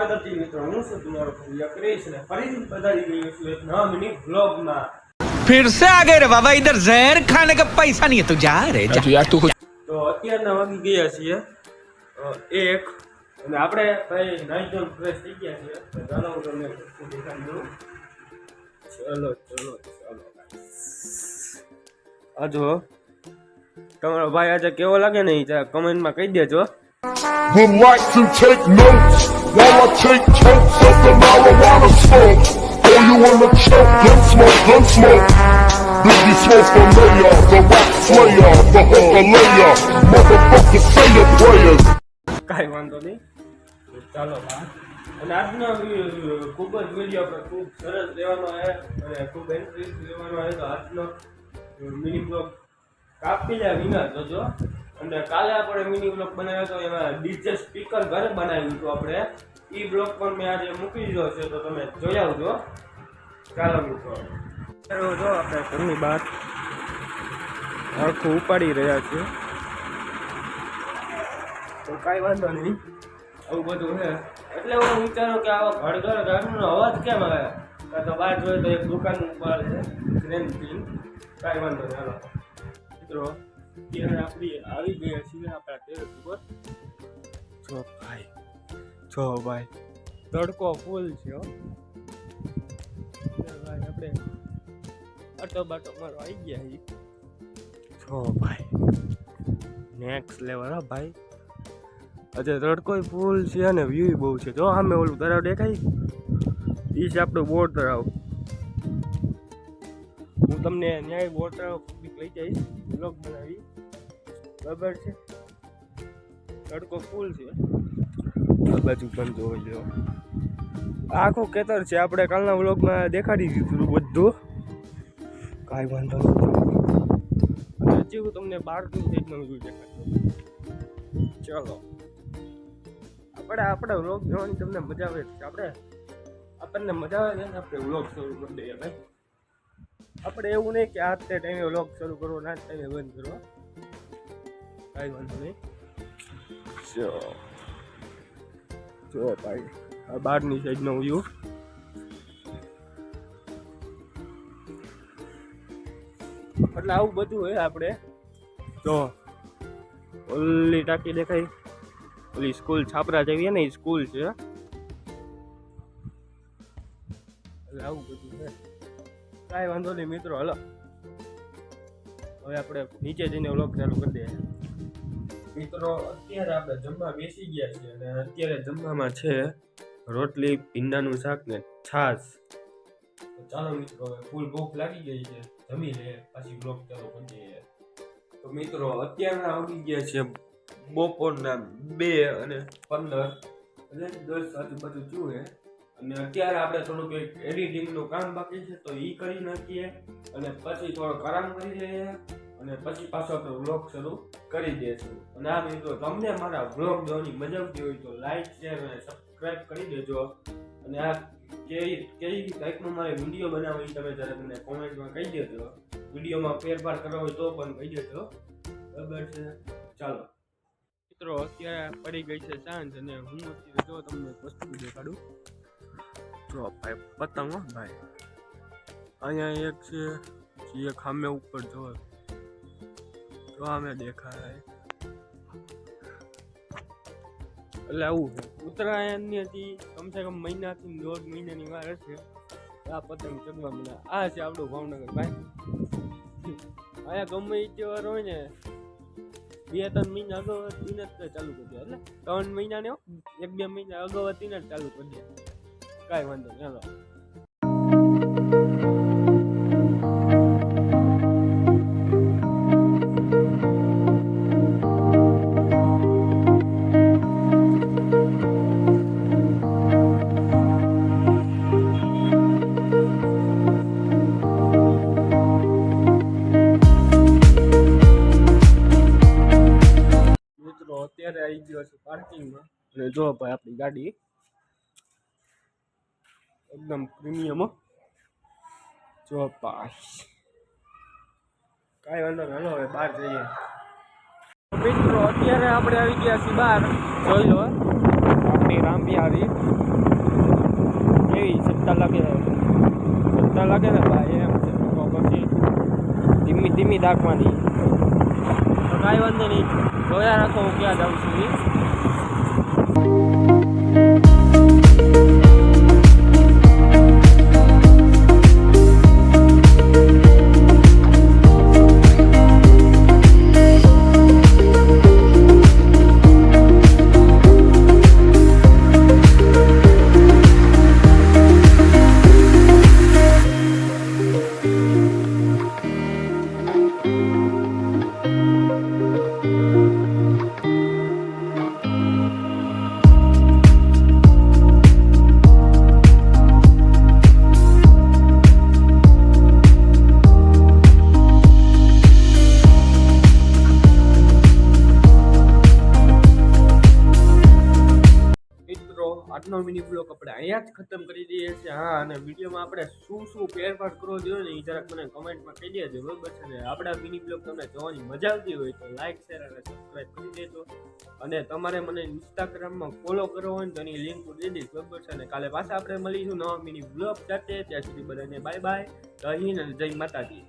વાદરજી મિત્રો હું છું તમારો ભૂયા ક્રેશ ને ફરીથી પધારી ગયો છું એક નવા મિની વ્લોગમાં ફિર સે આ ગયે બાબા ઇધર ઝહેર ખાને કા પૈસા નહીં હે તું જા રે જા યાર તું તો અત્યારના વાગી ગયા છીએ એક. અને આપણે ભાઈ નાઈ જોન ફ્રેશ થઈ ગયા છીએ તો ચાલો તમને દેખાડી દઉં. ચલો ચલો ચલો આજો તમારો ભાઈ આજે કેવો લાગે ને કમેન્ટમાં કહી દેજો. Who like to take notes? While I take totes of the marijuana smoke. Throw you in the choke, gun smoke, gun smoke. Biggie smoke the mayor, the rap slayer, the hooker layer. Motherfucker, say your prayers. કાંઈ વાંધો નહીં ચાલો અને આજનો ખૂબ જ video પર ખૂબ સરસ રહેવાનો છે અને ખૂબ ઇન્ટરેસ્ટ રહેવાનો છે તો આજનો મિની બ્લોગ કાપીલા વિના જોજો અને કાલે આપણે મિની બ્લોક બનાવ્યો હતો એમાં ડીજે સ્પીકર ઘરે બનાવ્યું હતું આપણે. એ બ્લોક પણ મેં આજે મૂકી દીધો છે તો તમે જોઈ આવજો. ચાલો મિત્રો. જો આપણે ઘરની બહાર આખું ઉપાડી રહ્યા છીએ. તો કાંઈ વાંધો નહીં. આવું બધું છે. એટલે હું વિચારું કે આવા ઘડઘડ ઘરનો અવાજ કેમ આવે? કાં તો બહાર જોઈએ તો એક દુકાન ઉપર છે ગ્રેન પિન કાંઈ વાંધો નહીં હાલો. મિત્રો અત્યારે આપણી આવી ગયા છીએ આપણા ટેરેસ ઉપર. જો ભાઈ જો ભાઈ. તડકો ફૂલ છે ભાઈ આપણે બાટો મારો આવી ગયા છીએ. જો ભાઈ. નેક્સ્ટ લેવલ હા ભાઈ. અચ્છા તડકોય ફૂલ છે અને વ્યૂ બહુ છે. જો આમે ઓલું તળાવ દેખાય? એ છે આપણું બોર્ડ તળાવ. હું તમને ન્યાય વોટર પબ્લિક લઈ જઈશ બ્લોગ બનાવી. બરાબર છે? તડકો ફૂલ છે. આ બાજુ પણ જોઈ લો. આખું ખેતર છે. આપણે કાલના વ્લોગમાં દેખાડી દીધું બધું. કાંઈ વાંધો નથી. હજી હું તમને બહારથી સાઈડનો વ્યૂ દેખાડું. ચલો. આપણે આપણે વ્લોગ જોવાની તમને મજા આવે છે. આપણે આપણને મજા આવે છે આપણે વ્લોગ શરૂ કરી દઈએ. ભાઈ આપણે એવું નહીં કે આ તે ટાઈમે વ્લોગ શરૂ કરવો ના ટાઈમે બંધ કરવો. કાંઈ વાંધો નહીં. જો. જો ભાઈ આ બહારની સાઈડનો વ્યૂ એટલે આવું બધું હોય આપણે. તો ઓલી ટાંકી દેખાય. ઓલી સ્કૂલ છાપરા જેવી ને એ સ્કૂલ છે. એટલે આવું બધું છે. કાંઈ વાંધો નહીં મિત્રો, હલો. હવે આપણે નીચે જઈને વ્લોગ ચાલુ કરી દઈએ. મિત્રો, અત્યારે આપણે જમવા બેસી ગયા છીએ અને અત્યારે જમવામાં છે રોટલી, ભીંડાનું શાક ને છાશ. ચાલો મિત્રો, હવે ફૂલ ભૂખ લાગી ગઈ છે. જમી લે પછી વ્લોગ ચાલુ કરી દઈએ. તો મિત્રો, અત્યારના આવી ગયા છે બપોરના બે અને પંદર. અને દસ આજુબાજુ જુએ અને અત્યારે આપણે થોડુંક એક એડિટિંગનું કામ બાકી છે, તો એ કરી નાખીએ અને પછી થોડોક આરામ કરી લઈએ અને પછી પાછો આપણે વ્લોગ શરૂ કરી દઈશું. અને આ મિત્રો, તમને મારા વ્લોગ જોવાની મજા આવતી હોય તો લાઈક શેર અને સબસ્ક્રાઈબ કરી દેજો. અને આ કેવી કેવી ટાઈપનો મારે વીડિયો બનાવવી તમે જ્યારે મને કોમેન્ટમાં કહી દેજો. વિડીયોમાં ફેરફાર કરવો હોય તો પણ કહી દેજો. બરાબર છે? ચાલો. મિત્રો, અત્યારે પડી ગઈ છે સાંજ અને હું અત્યારે જો તમને વસ્તુ દેખાડું. જો ભાઈ પતંગ હો. ભાઈ અહીંયા એક છે જે સામે ઉપર જો જો અમે દેખાય. એટલે આવું છે. ઉત્તરાયણની હતી કમસે કમ મહિનાથી દોઢ મહિનાની વાર હશે. આ પતંગ ચગવા મને આ છે આપણું ભાવનગર ભાઈ. અહીંયા ગમે એ તહેવાર હોય ને બે ત્રણ મહિના અગાઉ જ ચાલુ કરી દે એટલે ત્રણ મહિના ને એક બે મહિના અગાઉથી જ ચાલુ કરી દે કાંઈ વાંધો નહીં ચાલો અત્યારે આવી ગયો છે પાર્કિંગમાં. અને જો ભાઈ આપણી ગાડી એકદમ પ્રીમિયમ જો પાસ કાંઈ વાંધો નહીં હવે બહાર જઈએ. મિત્રો, અત્યારે આપણે આવી ગયા છીએ બહાર. જોઈ લો આપણી રામબિહારી એવી સત્તા લાગે સત્તા લાગે ને ભાઈ, એમ છે. તો પછી ધીમી ધીમી દાખવાની. તો કાંઈ વાંધો નહીં. જોયા રાખો હું ક્યાં જાઉં છું આજનો મિની બ્લોગ આપણે અહીંયા જ ખતમ કરી દઈએ છીએ. હા, અને વિડીયોમાં આપણે શું શું ફેરફાર કરવો જોઈએ ને એ જરાક મને કમેન્ટમાં કહી દેજો, બરોબર છે ને? આપણા મિની બ્લોગ તમને જોવાની મજા આવતી હોય તો લાઇક શેર અને સબસ્ક્રાઈબ કરી દેજો. અને તમારે મને ઇન્સ્ટાગ્રામમાં ફોલો કરવો હોય તો એની લિંક દઈ દઈશ, બરોબર છે ને? કાલે પાછા આપણે મળીશું નવા મિની બ્લોગ સાથે. ત્યાં સુધી બધાને બાય બાય જય અને જય માતાજી.